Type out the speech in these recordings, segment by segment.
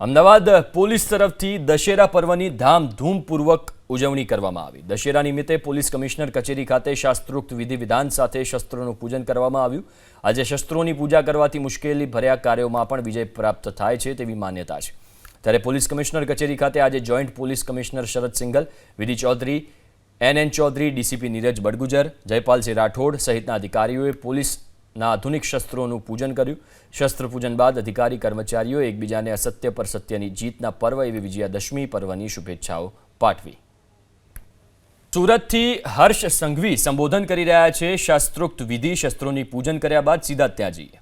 Ahmedabad police તરફથી દશેરા પર્વની ધામધૂમપૂર્વક ઉજવણી કરવામાં આવી. દશેરા નિમિત્તે પોલીસ કમિશનર કચેરી ખાતે શાસ્ત્રોક્ત વિધિ વિધાન સાથે શસ્ત્રોનું પૂજન કરવામાં આવ્યું. આજે શસ્ત્રોની પૂજા કરવાથી મુશ્કેલી ભર્યા કાર્યોમાં પણ વિજય પ્રાપ્ત થાય છે તેવી માન્યતા છે. ત્યારે પોલીસ કમિશનર કચેરી ખાતે આજે joint police commissioner Sharad Singhal Vidhi Chaudhary, N N Chaudhary, DCP Neeraj Badgujar, Jaypalsinh Rathod સહિતના અધિકારીઓએ પોલીસના આધુનિક શસ્ત્રોનું પૂજન કર્યું. શસ્ત્ર પૂજન બાદ અધિકારી કર્મચારીઓ એકબીજાને અસત્ય પર સત્યની જીતના પર્વ એવી વિજયાદશમી પર્વની શુભેચ્છાઓ પાઠવી. સુરતથી હર્ષ સંઘવી સંબોધન કરી રહ્યા છે. શાસ્ત્રોક્ત વિધિ શસ્ત્રોની પૂજન કર્યા બાદ સીધા ત્યાં જઈએ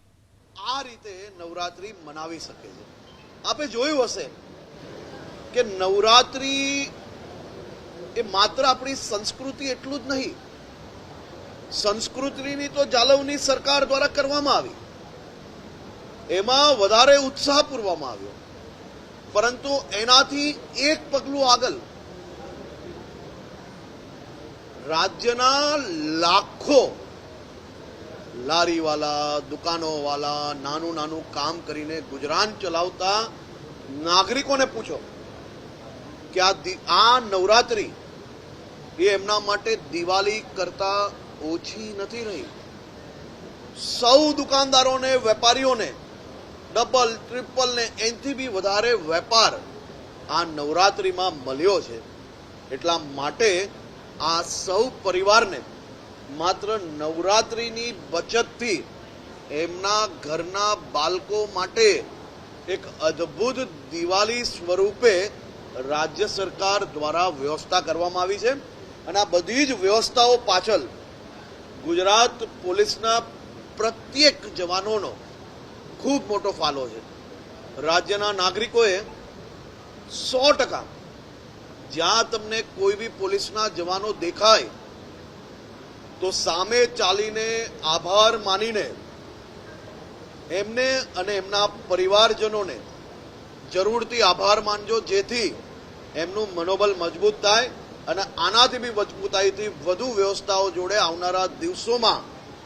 આ રીતે નવરાત્રી મનાવી શકે છે. આપે જોયું હશે કે નવરાત્રી એ માત્ર આપણી સંસ્કૃતિ એટલું જ નહીં સંસ્કૃતિની તો જાળવણી સરકાર દ્વારા કરવામાં આવી. એમાં વધારે ઉત્સાહ પૂરવામાં આવ્યો. પરંતુ એનાથી એક પગલું આગળ. રાજ્યના લાખો લારીવાલા, દુકાનોવાલા, નાનું નાનું કામ કરીને ગુજરાન ચલાવતા નાગરિકોને પૂછો કે આ નવરાત્રી એ એમના માટે દિવાળી કરતા ઓછી નથી રહી. સૌ દુકાનદારોને, વેપારીઓને, ડબલ, ટ્રિપલ ને એનથી બી વધારે વેપાર આ નવરાત્રીમાં મળ્યો છે. એટલા માટે આ સૌ પરિવારને માત્ર નવરાત્રીની બચતથી એમના ઘરના બાળકો માટે એક અદ્ભુત દિવાળી સ્વરૂપે રાજ્ય સરકાર દ્વારા વ્યવસ્થા કરવામાં આવી છે. અને આ બધી જ વ્યવસ્થાઓ પાછળ ગુજરાત પોલીસના પ્રત્યેક જવાનોનો ખૂબ મોટો ફાળો છે. રાજ્યના નાગરિકોએ સો ટકા જ્યાં તમને કોઈ બી પોલીસના જવાનો દેખાય, તો સામે ચાલીને આભાર માનીને એમને અને એમના પરિવારજનોને જરૂરથી આભાર માનજો, જેથી એમનું મનોબળ મજબૂત થાય અને આનાથી બી મજબૂતાઈથી વધુ વ્યવસ્થાઓ જોડે આવનારા દિવસોમાં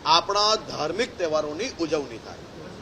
આપણા ધાર્મિક તહેવારોની ઉજવણી થાય.